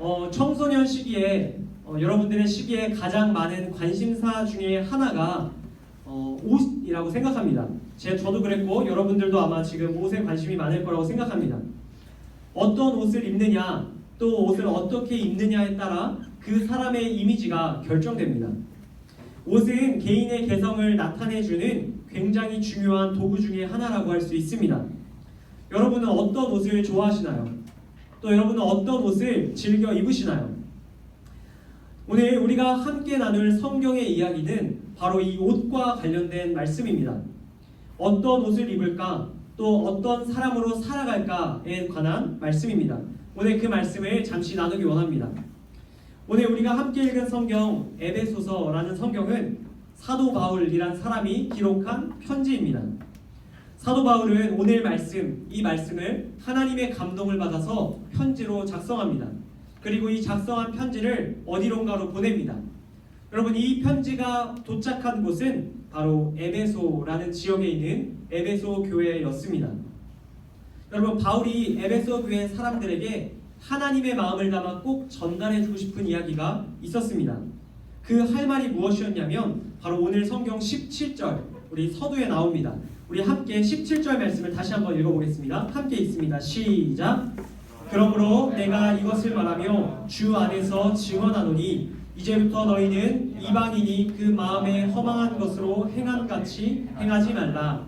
어, 청소년 시기에 어, 여러분들의 시기에 가장 많은 관심사 중에 하나가 어, 옷이라고 생각합니다. 제 저도 그랬고 여러분들도 아마 지금 옷에 관심이 많을 거라고 생각합니다. 어떤 옷을 입느냐 또 옷을 어떻게 입느냐에 따라 그 사람의 이미지가 결정됩니다. 옷은 개인의 개성을 나타내주는 굉장히 중요한 도구 중에 하나라고 할 수 있습니다. 여러분은 어떤 옷을 좋아하시나요? 또 여러분은 어떤 옷을 즐겨 입으시나요? 오늘 우리가 함께 나눌 성경의 이야기는 바로 이 옷과 관련된 말씀입니다. 어떤 옷을 입을까? 또 어떤 사람으로 살아갈까에 관한 말씀입니다. 오늘 그 말씀을 잠시 나누기 원합니다. 오늘 우리가 함께 읽은 성경 에베소서라는 성경은 사도 바울이란 사람이 기록한 편지입니다. 사도 바울은 오늘 말씀, 이 말씀을 하나님의 감동을 받아서 편지로 작성합니다. 그리고 이 작성한 편지를 어디론가로 보냅니다. 여러분 이 편지가 도착한 곳은 바로 에베소라는 지역에 있는 에베소 교회였습니다. 여러분 바울이 에베소 교회 사람들에게 하나님의 마음을 담아 꼭 전달해주고 싶은 이야기가 있었습니다. 그 할 말이 무엇이었냐면 바로 오늘 성경 17절 우리 서두에 나옵니다. 우리 함께 17절 말씀을 다시 한번 읽어보겠습니다. 함께 읽습니다. 시작. 그러므로 내가 이것을 말하며 주 안에서 증언하노니 이제부터 너희는 이방인이 그 마음에 허망한 것으로 행한 같이 행하지 말라.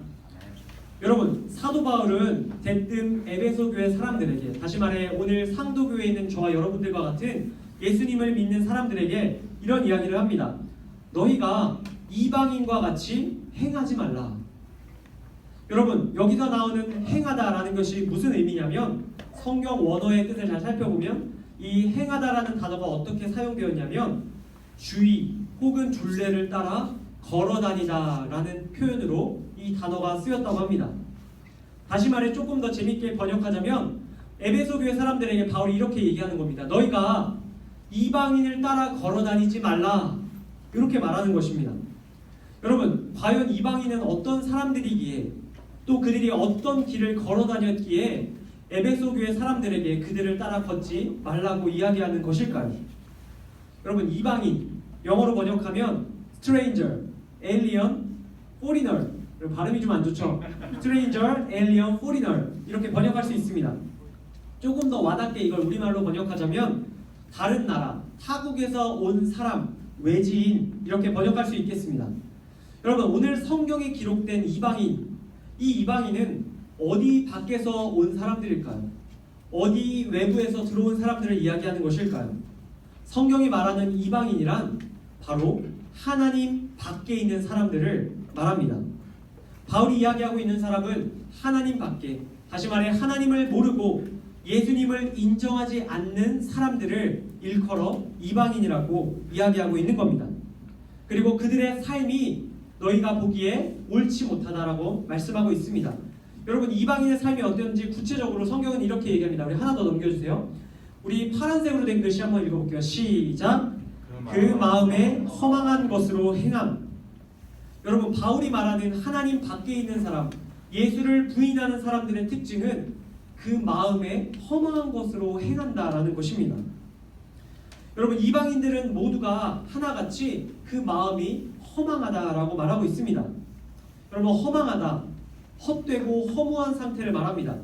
여러분 사도 바울은 대뜸 에베소 교회 사람들에게 다시 말해 오늘 상도 교회에 있는 저와 여러분들과 같은 예수님을 믿는 사람들에게 이런 이야기를 합니다. 너희가 이방인과 같이 행하지 말라. 여러분 여기서 나오는 행하다라는 것이 무슨 의미냐면 성경 원어의 뜻을 잘 살펴보면 이 행하다라는 단어가 어떻게 사용되었냐면 주의 혹은 둘레를 따라 걸어 다니다라는 표현으로 이 단어가 쓰였다고 합니다. 다시 말해 조금 더 재밌게 번역하자면 에베소 교회 사람들에게 바울이 이렇게 얘기하는 겁니다. 너희가 이방인을 따라 걸어 다니지 말라. 이렇게 말하는 것입니다. 여러분, 과연 이방인은 어떤 사람들이기에 또 그들이 어떤 길을 걸어 다녔기에 에베소 교회 사람들에게 그들을 따라 걷지 말라고 이야기하는 것일까요? 여러분, 이방인 영어로 번역하면 stranger, alien, foreigner 발음이 좀 안 좋죠. stranger, alien, foreigner 이렇게 번역할 수 있습니다. 조금 더 와닿게 이걸 우리말로 번역하자면 다른 나라, 타국에서 온 사람, 외지인 이렇게 번역할 수 있겠습니다. 여러분 오늘 성경에 기록된 이방인, 이 이방인은 어디 밖에서 온 사람들일까요? 어디 외부에서 들어온 사람들을 이야기하는 것일까요? 성경이 말하는 이방인이란 바로 하나님 밖에 있는 사람들을 말합니다. 바울이 이야기하고 있는 사람은 하나님 밖에, 다시 말해 하나님을 모르고 예수님을 인정하지 않는 사람들을 일컬어 이방인이라고 이야기하고 있는 겁니다. 그리고 그들의 삶이 너희가 보기에 옳지 못하다라고 말씀하고 있습니다. 여러분 이방인의 삶이 어떤지 구체적으로 성경은 이렇게 얘기합니다. 우리 하나 더 넘겨주세요. 우리 파란색으로 된 글씨 한번 읽어볼게요. 시작. 그 마음에 허망한 것으로 행함. 여러분 바울이 말하는 하나님 밖에 있는 사람, 예수를 부인하는 사람들의 특징은 그 마음에 허망한 것으로 행한다라는 것입니다. 여러분 이방인들은 모두가 하나같이 그 마음이 허망하다라고 말하고 있습니다. 여러분 허망하다, 헛되고 허무한 상태를 말합니다.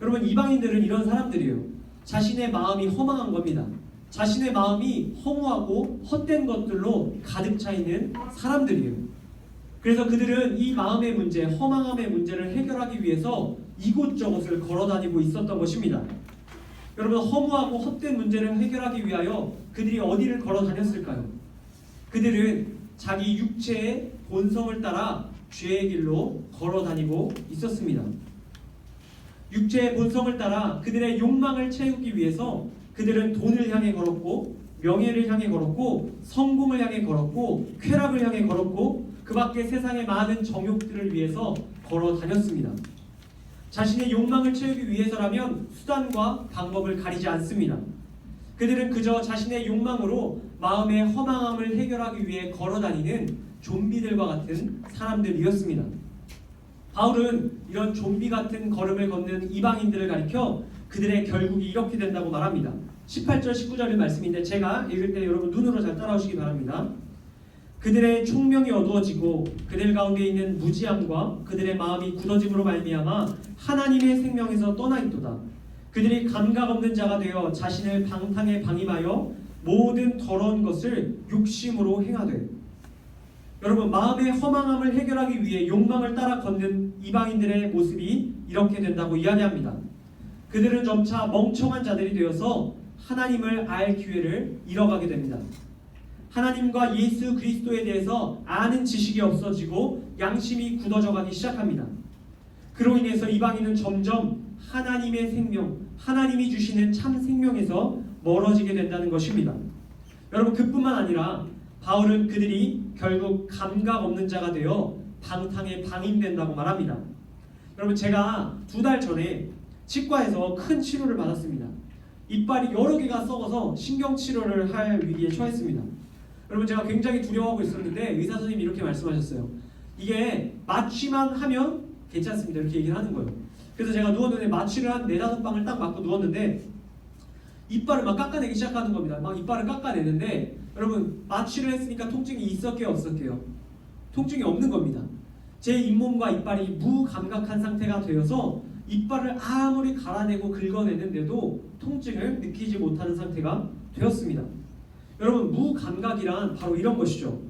여러분 이방인들은 이런 사람들이에요. 자신의 마음이 허망한 겁니다. 자신의 마음이 허무하고 헛된 것들로 가득 차 있는 사람들이에요. 그래서 그들은 이 마음의 문제, 허망함의 문제를 해결하기 위해서 이곳저곳을 걸어 다니고 있었던 것입니다. 여러분 허무하고 헛된 문제를 해결하기 위하여 그들이 어디를 걸어 다녔을까요? 그들은 자기 육체의 본성을 따라 죄의 길로 걸어 다니고 있었습니다. 육체의 본성을 따라 그들의 욕망을 채우기 위해서 그들은 돈을 향해 걸었고 명예를 향해 걸었고 성공을 향해 걸었고 쾌락을 향해 걸었고 그 밖에 세상의 많은 정욕들을 위해서 걸어 다녔습니다. 자신의 욕망을 채우기 위해서라면 수단과 방법을 가리지 않습니다. 그들은 그저 자신의 욕망으로 마음의 허망함을 해결하기 위해 걸어 다니는 좀비들과 같은 사람들이었습니다. 바울은 이런 좀비 같은 걸음을 걷는 이방인들을 가리켜 그들의 결국이 이렇게 된다고 말합니다. 18절 19절의 말씀인데 제가 읽을 때 여러분 눈으로 잘 따라오시기 바랍니다. 그들의 총명이 어두워지고 그들 가운데 있는 무지함과 그들의 마음이 굳어짐으로 말미암아 하나님의 생명에서 떠나 있도다. 그들이 감각 없는 자가 되어 자신을 방탕에 방임하여 모든 더러운 것을 욕심으로 행하되 여러분 마음의 허망함을 해결하기 위해 욕망을 따라 걷는 이방인들의 모습이 이렇게 된다고 이야기합니다. 그들은 점차 멍청한 자들이 되어서 하나님을 알 기회를 잃어가게 됩니다. 하나님과 예수 그리스도에 대해서 아는 지식이 없어지고 양심이 굳어져가기 시작합니다. 그로 인해서 이방인은 점점 하나님의 생명, 하나님이 주시는 참 생명에서 멀어지게 된다는 것입니다. 여러분 그뿐만 아니라 바울은 그들이 결국 감각 없는 자가 되어 방탕에 방임된다고 말합니다. 여러분 제가 두 달 전에 치과에서 큰 치료를 받았습니다. 이빨이 여러 개가 썩어서 신경 치료를 할 위기에 처했습니다. 여러분 제가 굉장히 두려워하고 있었는데 의사 선생님이 이렇게 말씀하셨어요. 이게 마취만 하면 괜찮습니다. 이렇게 얘기를 하는 거예요. 그래서 제가 누웠는데 마취를 한 네다섯 방을 딱 맞고 누웠는데 이빨을 막 깎아내기 시작하는 겁니다. 막 이빨을 깎아내는데 여러분 마취를 했으니까 통증이 있었게요 없었게요? 통증이 없는 겁니다. 제 잇몸과 이빨이 무감각한 상태가 되어서 이빨을 아무리 갈아내고 긁어내는데도 통증을 느끼지 못하는 상태가 되었습니다. 여러분 무감각이란 바로 이런 것이죠.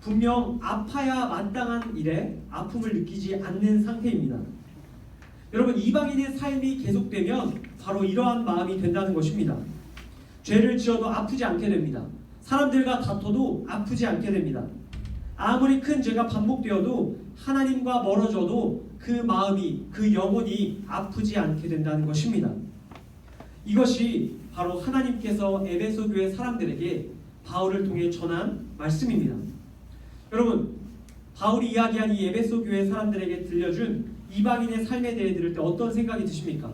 분명 아파야 마땅한 일에 아픔을 느끼지 않는 상태입니다. 여러분 이방인의 삶이 계속되면 바로 이러한 마음이 된다는 것입니다. 죄를 지어도 아프지 않게 됩니다. 사람들과 다퉈도 아프지 않게 됩니다. 아무리 큰 죄가 반복되어도 하나님과 멀어져도 그 마음이 그 영혼이 아프지 않게 된다는 것입니다. 이것이 바로 하나님께서 에베소 교회 사람들에게 바울을 통해 전한 말씀입니다. 여러분 바울이 이야기한 이 에베소 교회 사람들에게 들려준 이방인의 삶에 대해 들을 때 어떤 생각이 드십니까?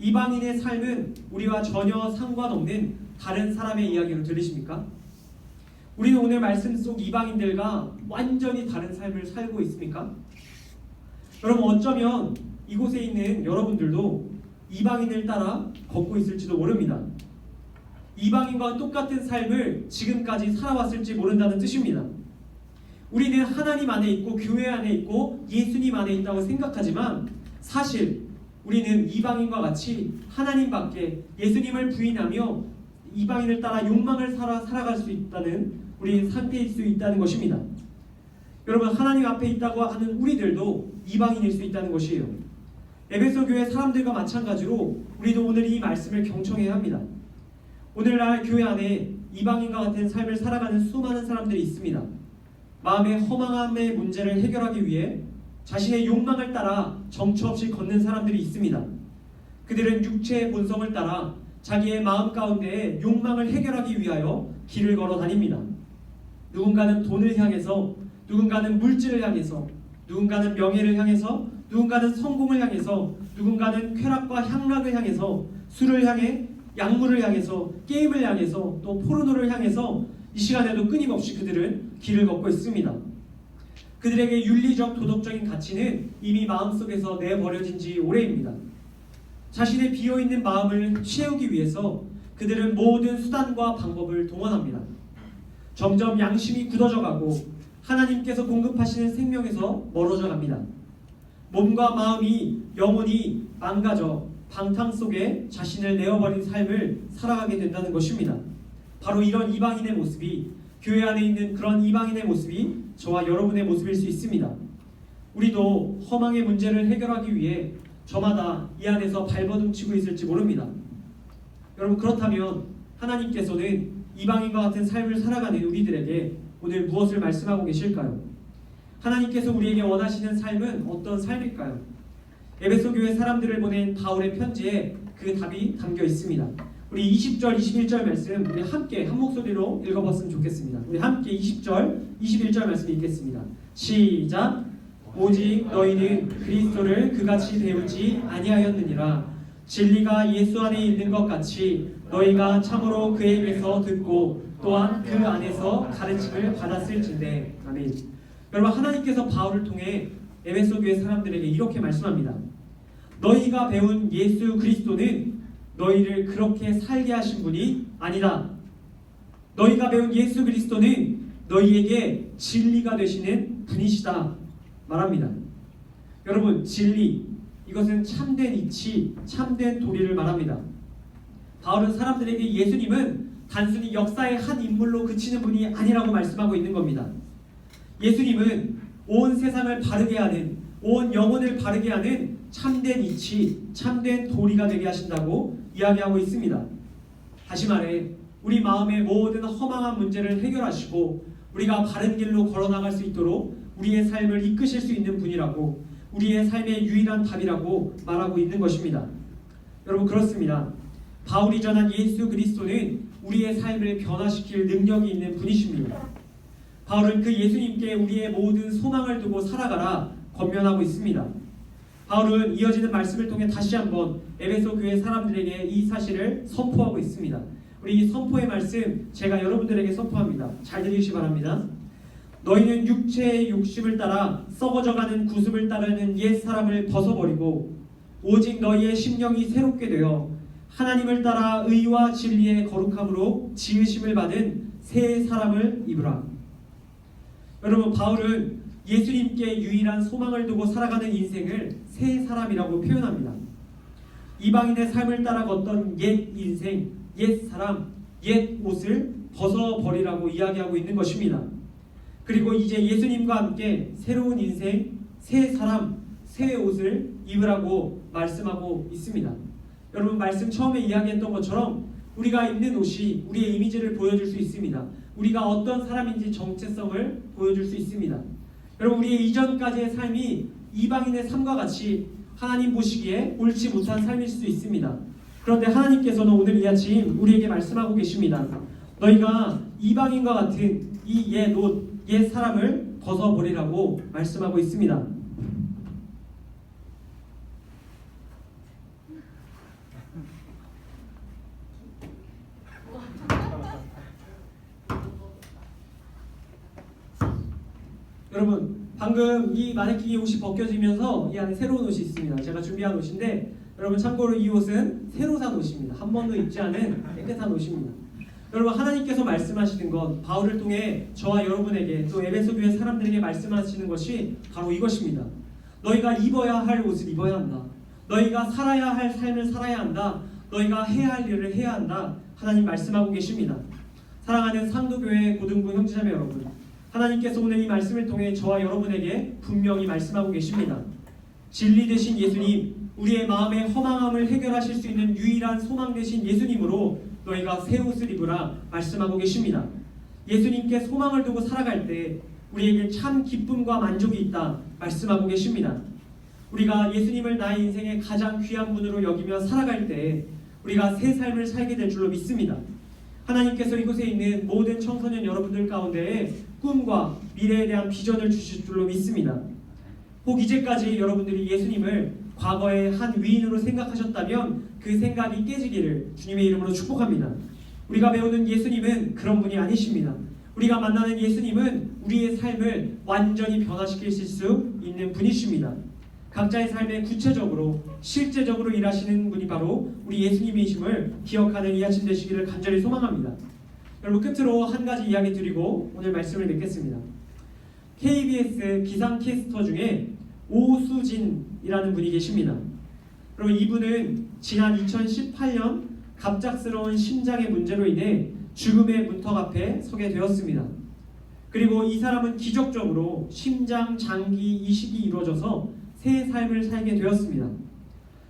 이방인의 삶은 우리와 전혀 상관없는 다른 사람의 이야기로 들리십니까? 우리는 오늘 말씀 속 이방인들과 완전히 다른 삶을 살고 있습니까? 여러분 어쩌면 이곳에 있는 여러분들도 이방인을 따라 걷고 있을지도 모릅니다. 이방인과 똑같은 삶을 지금까지 살아왔을지 모른다는 뜻입니다. 우리는 하나님 안에 있고 교회 안에 있고 예수님 안에 있다고 생각하지만 사실 우리는 이방인과 같이 하나님 밖에 예수님을 부인하며 이방인을 따라 욕망을 살아 살아갈 수 있다는 우리 상태일 수 있다는 것입니다. 여러분 하나님 앞에 있다고 하는 우리들도 이방인일 수 있다는 것이에요. 에베소 교회 사람들과 마찬가지로 우리도 오늘 이 말씀을 경청해야 합니다. 오늘날 교회 안에 이방인과 같은 삶을 살아가는 수많은 사람들이 있습니다. 마음의 허망함의 문제를 해결하기 위해 자신의 욕망을 따라 정처 없이 걷는 사람들이 있습니다. 그들은 육체의 본성을 따라 자기의 마음 가운데에 욕망을 해결하기 위하여 길을 걸어 다닙니다. 누군가는 돈을 향해서, 누군가는 물질을 향해서, 누군가는 명예를 향해서, 누군가는 성공을 향해서, 누군가는 쾌락과 향락을 향해서, 술을 향해, 약물을 향해서, 게임을 향해서, 또 포르노를 향해서 이 시간에도 끊임없이 그들은 길을 걷고 있습니다. 그들에게 윤리적 도덕적인 가치는 이미 마음속에서 내버려진 지 오래입니다. 자신의 비어있는 마음을 채우기 위해서 그들은 모든 수단과 방법을 동원합니다. 점점 양심이 굳어져 가고 하나님께서 공급하시는 생명에서 멀어져 갑니다. 몸과 마음이 영혼이 망가져 방탕 속에 자신을 내어버린 삶을 살아가게 된다는 것입니다. 바로 이런 이방인의 모습이 교회 안에 있는 그런 이방인의 모습이 저와 여러분의 모습일 수 있습니다. 우리도 허망의 문제를 해결하기 위해 저마다 이 안에서 발버둥 치고 있을지 모릅니다. 여러분 그렇다면 하나님께서는 이방인과 같은 삶을 살아가는 우리들에게 오늘 무엇을 말씀하고 계실까요? 하나님께서 우리에게 원하시는 삶은 어떤 삶일까요? 에베소 교회 사람들을 보낸 바울의 편지에 그 답이 담겨 있습니다. 우리 20절, 21절 말씀 우리 함께 한 목소리로 읽어봤으면 좋겠습니다. 우리 함께 20절, 21절 말씀 읽겠습니다. 시작. 오직 너희는 그리스도를 그같이 배우지 아니하였느니라. 진리가 예수 안에 있는 것 같이 너희가 참으로 그에게서 듣고 또한 그 안에서 가르침을 받았을진데 아멘. 여러분 하나님께서 바울을 통해 에베소 교회 사람들에게 이렇게 말씀합니다. 너희가 배운 예수 그리스도는 너희를 그렇게 살게 하신 분이 아니다. 너희가 배운 예수 그리스도는 너희에게 진리가 되시는 분이시다 말합니다. 여러분 진리 이것은 참된 이치, 참된 도리를 말합니다. 바울은 사람들에게 예수님은 단순히 역사의 한 인물로 그치는 분이 아니라고 말씀하고 있는 겁니다. 예수님은 온 세상을 바르게 하는 온 영혼을 바르게 하는 참된 이치, 참된 도리가 되게 하신다고 이야기하고 있습니다. 다시 말해 우리 마음의 모든 허망한 문제를 해결하시고 우리가 바른 길로 걸어 나갈 수 있도록 우리의 삶을 이끄실 수 있는 분이라고 우리의 삶의 유일한 답이라고 말하고 있는 것입니다. 여러분 그렇습니다. 바울이 전한 예수 그리스도는 우리의 삶을 변화시킬 능력이 있는 분이십니다. 바울은 그 예수님께 우리의 모든 소망을 두고 살아가라 권면하고 있습니다. 바울은 이어지는 말씀을 통해 다시 한번 에베소 교회 사람들에게 이 사실을 선포하고 있습니다. 우리 이 선포의 말씀 제가 여러분들에게 선포합니다. 잘 들으시기 바랍니다. 너희는 육체의 욕심을 따라 썩어져가는 구습을 따르는 옛 사람을 벗어버리고 오직 너희의 심령이 새롭게 되어 하나님을 따라 의와 진리의 거룩함으로 지으심을 받은 새 사람을 입으라. 여러분 바울은 예수님께 유일한 소망을 두고 살아가는 인생을 새 사람이라고 표현합니다. 이방인의 삶을 따라 걷던 옛 인생, 옛 사람, 옛 옷을 벗어버리라고 이야기하고 있는 것입니다. 그리고 이제 예수님과 함께 새로운 인생, 새 사람, 새 옷을 입으라고 말씀하고 있습니다. 여러분 말씀 처음에 이야기했던 것처럼 우리가 입는 옷이 우리의 이미지를 보여줄 수 있습니다. 우리가 어떤 사람인지 정체성을 보여줄 수 있습니다. 여러분 우리의 이전까지의 삶이 이방인의 삶과 같이 하나님 보시기에 옳지 못한 삶일 수도 있습니다. 그런데 하나님께서는 오늘 이 아침 우리에게 말씀하고 계십니다. 너희가 이방인과 같은 이 옛 옷, 옛 사람을 벗어버리라고 말씀하고 있습니다. 여러분 방금 이 마네킹이 옷이 벗겨지면서 이 안에 새로운 옷이 있습니다. 제가 준비한 옷인데 여러분 참고로 이 옷은 새로 산 옷입니다. 한 번도 입지 않은 깨끗한 옷입니다. 여러분 하나님께서 말씀하시는 것 바울을 통해 저와 여러분에게 또 에베소 교회 사람들에게 말씀하시는 것이 바로 이것입니다. 너희가 입어야 할 옷을 입어야 한다. 너희가 살아야 할 삶을 살아야 한다. 너희가 해야 할 일을 해야 한다. 하나님 말씀하고 계십니다. 사랑하는 상도교회 고등부 형제자매 여러분, 하나님께서 오늘 이 말씀을 통해 저와 여러분에게 분명히 말씀하고 계십니다. 진리 되신 예수님, 우리의 마음의 허망함을 해결하실 수 있는 유일한 소망 되신 예수님으로 너희가 새 옷을 입으라 말씀하고 계십니다. 예수님께 소망을 두고 살아갈 때 우리에게 참 기쁨과 만족이 있다 말씀하고 계십니다. 우리가 예수님을 나의 인생의 가장 귀한 분으로 여기며 살아갈 때 우리가 새 삶을 살게 될 줄로 믿습니다. 하나님께서 이곳에 있는 모든 청소년 여러분들 가운데 꿈과 미래에 대한 비전을 주실 줄로 믿습니다. 혹 이제까지 여러분들이 예수님을 과거의 한 위인으로 생각하셨다면 그 생각이 깨지기를 주님의 이름으로 축복합니다. 우리가 배우는 예수님은 그런 분이 아니십니다. 우리가 만나는 예수님은 우리의 삶을 완전히 변화시키실 수 있는 분이십니다. 각자의 삶에 구체적으로 실제적으로 일하시는 분이 바로 우리 예수님이심을 기억하는 이 아침 되시기를 간절히 소망합니다. 여러분 끝으로 한 가지 이야기 드리고 오늘 말씀을 맺겠습니다. KBS 기상캐스터 중에 오수진이라는 분이 계십니다. 여러분 이분은 지난 2018년 갑작스러운 심장의 문제로 인해 죽음의 문턱 앞에 서게 되었습니다. 그리고 이 사람은 기적적으로 심장 장기 이식이 이루어져서 새 삶을 살게 되었습니다.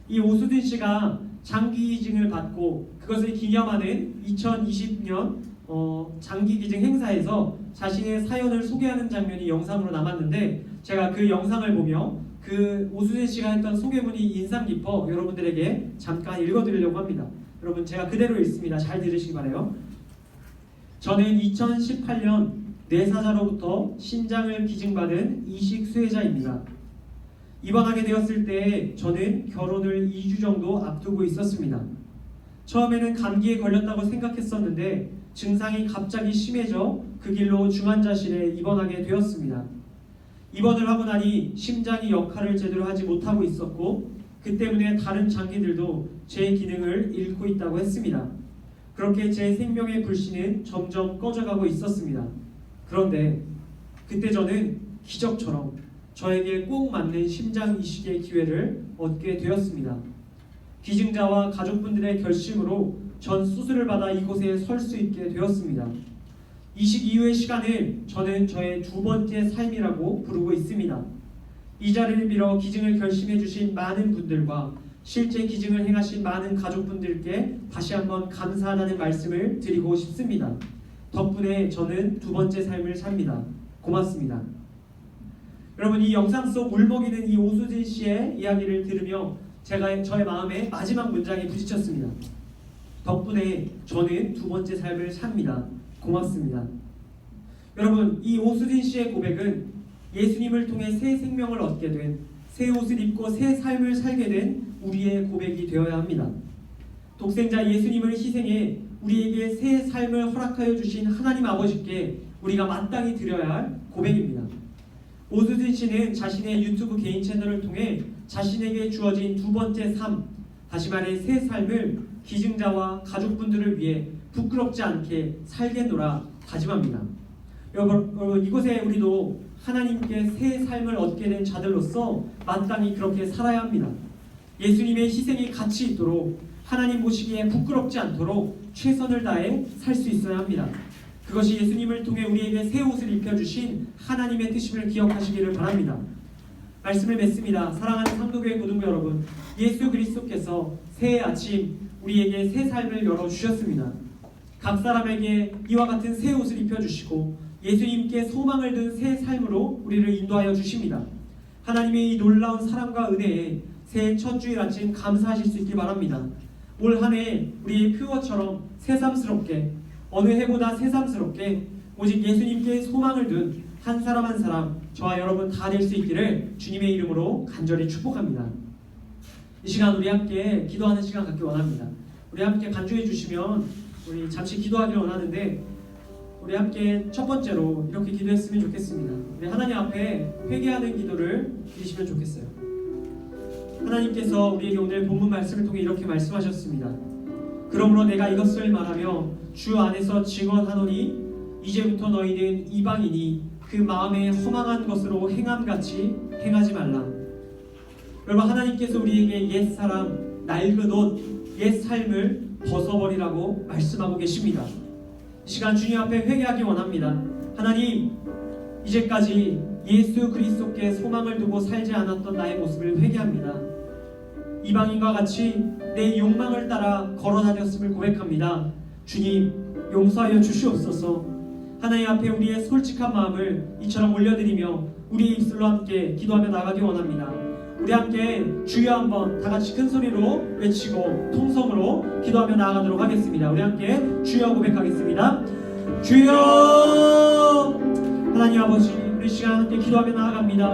이 오수진 씨가 장기 이징을 받고 그것을 기념하는 2020년 어, 장기 기증 행사에서 자신의 사연을 소개하는 장면이 영상으로 남았는데 제가 그 영상을 보며 그 오수진 씨가 했던 소개문이 인상 깊어 여러분들에게 잠깐 읽어드리려고 합니다. 여러분 제가 그대로 읽습니다. 잘 들으시기 바래요. 저는 2018년 뇌사자로부터 신장을 기증받은 이식 수혜자입니다. 입원하게 되었을 때 저는 결혼을 2주 정도 앞두고 있었습니다. 처음에는 감기에 걸렸다고 생각했었는데 증상이 갑자기 심해져 그 길로 중환자실에 입원하게 되었습니다. 입원을 하고 나니 심장이 역할을 제대로 하지 못하고 있었고 그 때문에 다른 장기들도 제 기능을 잃고 있다고 했습니다. 그렇게 제 생명의 불씨는 점점 꺼져가고 있었습니다. 그런데 그때 저는 기적처럼 저에게 꼭 맞는 심장 이식의 기회를 얻게 되었습니다. 기증자와 가족분들의 결심으로 전 수술을 받아 이곳에 설 수 있게 되었습니다. 이식 이후의 시간을 저는 저의 두 번째 삶이라고 부르고 있습니다. 이 자리를 빌어 기증을 결심해 주신 많은 분들과 실제 기증을 행하신 많은 가족분들께 다시 한번 감사하다는 말씀을 드리고 싶습니다. 덕분에 저는 두 번째 삶을 삽니다. 고맙습니다. 여러분 이 영상 속 울먹이는 이 오수진 씨의 이야기를 들으며 제가 저의 마음에 마지막 문장에 부딪혔습니다. 덕분에 저는 두 번째 삶을 삽니다. 고맙습니다. 여러분 이 오수진 씨의 고백은 예수님을 통해 새 생명을 얻게 된 새 옷을 입고 새 삶을 살게 된 우리의 고백이 되어야 합니다. 독생자 예수님을 희생해 우리에게 새 삶을 허락하여 주신 하나님 아버지께 우리가 마땅히 드려야 할 고백입니다. 오수진 씨는 자신의 유튜브 개인 채널을 통해 자신에게 주어진 두 번째 삶, 다시 말해 새 삶을 기증자와 가족분들을 위해 부끄럽지 않게 살겠노라 다짐합니다. 여러분, 이곳에 우리도 하나님께 새 삶을 얻게 된 자들로서 마땅히 그렇게 살아야 합니다. 예수님의 희생이 가치 있도록 하나님 보시기에 부끄럽지 않도록 최선을 다해 살 수 있어야 합니다. 그것이 예수님을 통해 우리에게 새 옷을 입혀주신 하나님의 뜻임을 기억하시기를 바랍니다. 말씀을 맺습니다. 사랑하는 상도교회 고등부 여러분, 예수 그리스도께서 새 아침 우리에게 새 삶을 열어 주셨습니다. 각 사람에게 이와 같은 새 옷을 입혀주시고 예수님께 소망을 든 새 삶으로 우리를 인도하여 주십니다. 하나님의 이 놀라운 사랑과 은혜에 새해 첫 주일 아침 감사하실 수 있길 바랍니다. 올 한 해 우리의 표어처럼 새삼스럽게 어느 해보다 새삼스럽게 오직 예수님께 소망을 둔 한 사람 한 사람 저와 여러분 다 될 수 있기를 주님의 이름으로 간절히 축복합니다. 이 시간 우리 함께 기도하는 시간 갖기 원합니다. 우리 함께 간주해 주시면 우리 잠시 기도하기를 원하는데 우리 함께 첫 번째로 이렇게 기도했으면 좋겠습니다. 우리 하나님 앞에 회개하는 기도를 드리시면 좋겠어요. 하나님께서 우리에게 오늘 본문 말씀을 통해 이렇게 말씀하셨습니다. 그러므로 내가 이것을 말하며 주 안에서 증언하노니 이제부터 너희는 이방이니 그 마음에 허망한 것으로 행함같이 행하지 말라. 여러분 하나님께서 우리에게 옛 사람 낡은 옷, 옛 삶을 벗어버리라고 말씀하고 계십니다. 이 시간 주님 앞에 회개하기 원합니다. 하나님 이제까지 예수 그리스도께 소망을 두고 살지 않았던 나의 모습을 회개합니다. 이방인과 같이 내 욕망을 따라 걸어다녔음을 고백합니다. 주님 용서하여 주시옵소서. 하나님 앞에 우리의 솔직한 마음을 이처럼 올려드리며 우리의 입술로 함께 기도하며 나가기 원합니다. 우리 함께 주여 한번 다 같이 큰 소리로 외치고 통성으로 기도하며 나아가도록 하겠습니다. 우리 함께 주여 고백하겠습니다. 주여 하나님 아버지 우리 시간 함께 기도하며 나아갑니다.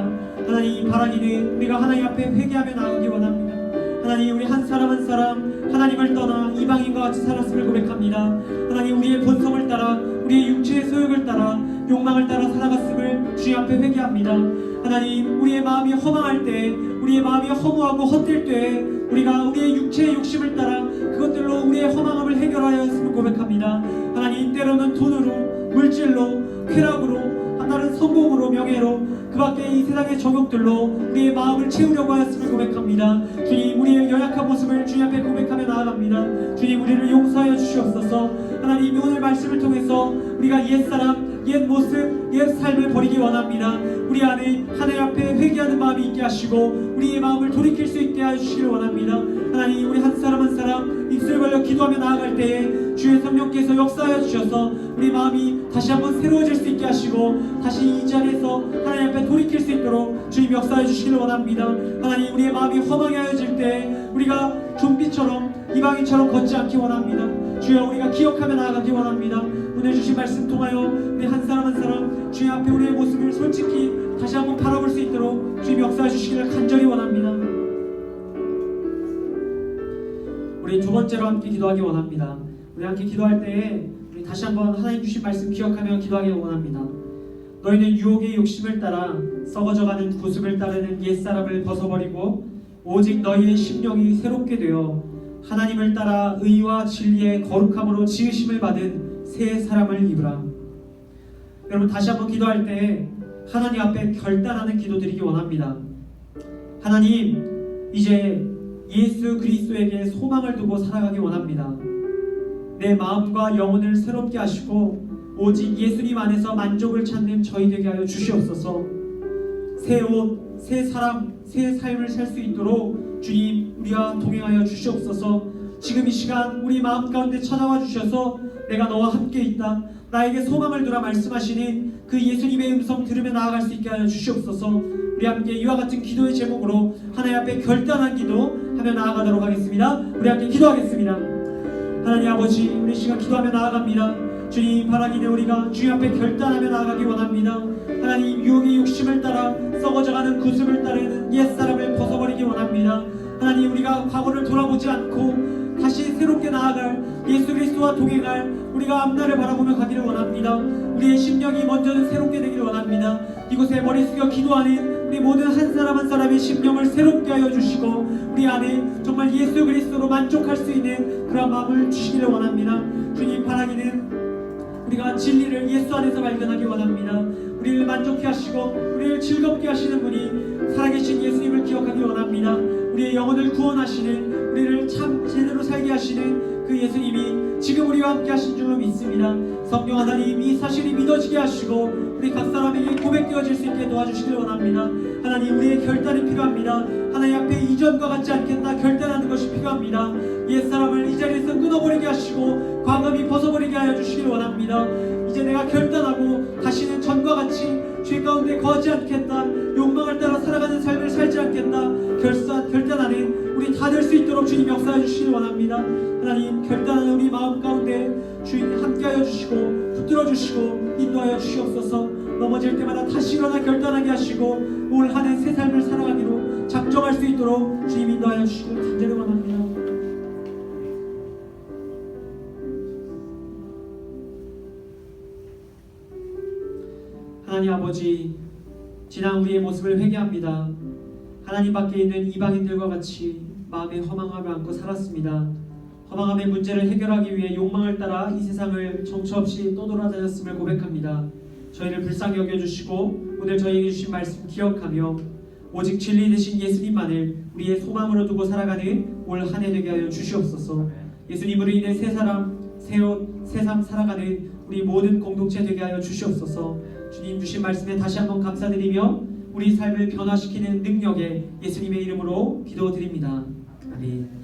하나님 바라기는 우리가 하나님 앞에 회개하며 나아가기 원합니다. 하나님 우리 한 사람 한 사람 하나님을 떠나 이방인과 같이 살았음을 고백합니다. 하나님 우리의 본성을 따라 우리의 육체의 소욕을 따라 욕망을 따라 살아갔음을 주님 앞에 회개합니다. 하나님 우리의 마음이 허망할 때 우리의 마음이 허무하고 헛될 때 우리가 우리의 육체의 욕심을 따라 그것들로 우리의 허망함을 해결하여 했음을 고백합니다. 하나님 때로는 돈으로 물질로 쾌락으로 다른 성공으로 명예로 그 밖에 이 세상의 정욕들로 우리의 마음을 채우려고 하였음을 고백합니다. 주님 우리의 연약한 모습을 주님 앞에 고백하며 나아갑니다. 주님 우리를 용서하여 주시옵소서. 하나님 오늘 말씀을 통해서 우리가 옛사람 옛 모습, 옛 삶을 버리기 원합니다. 우리 안에 하나님 앞에 회개하는 마음이 있게 하시고 우리의 마음을 돌이킬 수 있게 해주시기를 원합니다. 하나님 우리 한 사람 한 사람 입술 벌려 기도하며 나아갈 때에 주의 성령께서 역사하여 주셔서 우리 마음이 다시 한번 새로워질 수 있게 하시고 다시 이 자리에서 하나님 앞에 돌이킬 수 있도록 주님 역사해 주시기를 원합니다. 하나님 우리의 마음이 허망해 하여질 때 우리가 좀비처럼 이방인처럼 걷지 않기 원합니다. 주여 우리가 기억하며 나아가기 원합니다. 오늘 주신 말씀 통하여 우리 한 사람 한 사람 주님 앞에 우리의 모습을 솔직히 다시 한번 바라볼 수 있도록 주님 역사해 주시기를 간절히 원합니다. 우리 두 번째로 함께 기도하기 원합니다. 우리 함께 기도할 때에 우리 다시 한번 하나님 주신 말씀 기억하며 기도하기 원합니다. 너희는 유혹의 욕심을 따라 썩어져가는 구습을 따르는 옛사람을 벗어버리고 오직 너희의 심령이 새롭게 되어 하나님을 따라 의와 진리의 거룩함으로 지으심을 받은 새 사람을 입으라. 여러분 다시 한번 기도할 때 하나님 앞에 결단하는 기도 드리기 원합니다. 하나님 이제 예수 그리스도에게 소망을 두고 살아가기 원합니다. 내 마음과 영혼을 새롭게 하시고 오직 예수님 안에서 만족을 찾는 저희 되게 하여 주시옵소서. 새 옷, 새 사람, 새 삶을 살 수 있도록 주님 우리와 동행하여 주시옵소서. 지금 이 시간 우리 마음 가운데 찾아와 주셔서 내가 너와 함께 있다. 나에게 소망을 두라 말씀하시는 그 예수님의 음성 들으며 나아갈 수 있게 하여 주시옵소서. 우리 함께 이와 같은 기도의 제목으로 하나님 앞에 결단한 기도 하며 나아가도록 하겠습니다. 우리 함께 기도하겠습니다. 하나님 아버지 우리 시간 기도하며 나아갑니다. 주님 바라기는 우리가 주님 앞에 결단하며 나아가기 원합니다. 하나님 유혹의 욕심을 따라 썩어져가는 구습을 따르는 옛 사람을 벗어버리기 원합니다. 하나님 우리가 과거를 돌아보지 않고 다시 새롭게 나아갈 예수 그리스도와 동행할 우리가 앞날을 바라보며 가기를 원합니다. 우리의 심령이 먼저는 새롭게 되기를 원합니다. 이곳에 머리 숙여 기도하는 우리 모든 한 사람 한 사람의 심령을 새롭게 하여 주시고 우리 안에 정말 예수 그리스도로 만족할 수 있는 그런 마음을 주시기를 원합니다. 주님 바라기는 우리가 진리를 예수 안에서 발견하기 원합니다. 우리를 만족해 하시고 우리를 즐겁게 하시는 분이 살아계신 예수님을 기억하기 원합니다. 우리의 영혼을 구원하시는 우리를 참 제대로 살게 하시는 그 예수님이 지금 우리와 함께 하신 줄로 믿습니다. 성령 하나님 이 사실이 믿어지게 하시고 우리 각 사람에게 고백되어질 수 있게 도와주시길 원합니다. 하나님 우리의 결단이 필요합니다. 하나님 앞에 이전과 같지 않겠다 결단하는 것이 필요합니다. 옛 사람을 이 자리에서 끊어버리게 하시고 과감히 벗어버리게 하여 주시길 원합니다. 이제 내가 결단하고 다시는 전과 같이 죄 가운데 거하지 않겠다. 욕망을 따라 살아가는 삶을 살지 않겠다. 결산 결단하는 우리 다 될 수 있도록 주님 역사해 주시길 원합니다. 하나님 결단하는 우리 마음 가운데 주님 함께하여 주시고 붙들어 주시고 인도하여 주시옵소서. 넘어질 때마다 다시 일어나 결단하게 하시고 올 한 해 새 삶을 살아가기로 작정할 수 있도록 주님 인도하여 주시길 간절히 원합니다. 하나님 아버지 지난 우리의 모습을 회개합니다. 하나님 밖에 있는 이방인들과 같이 마음에 허망함을 안고 살았습니다. 허망함의 문제를 해결하기 위해 욕망을 따라 이 세상을 정처 없이 떠돌아다녔음을 고백합니다. 저희를 불쌍히 여겨주시고 오늘 저희에게 주신 말씀 기억하며 오직 진리 되신 예수님만을 우리의 소망으로 두고 살아가는 올 한 해 되게 하여 주시옵소서. 예수님으로 인해 새 사람, 새옷, 새삼 살아가는 우리 모든 공동체 되게 하여 주시옵소서. 주님 주신 말씀에 다시 한번 감사드리며 우리 삶을 변화시키는 능력에 예수님의 이름으로 기도드립니다. 아멘.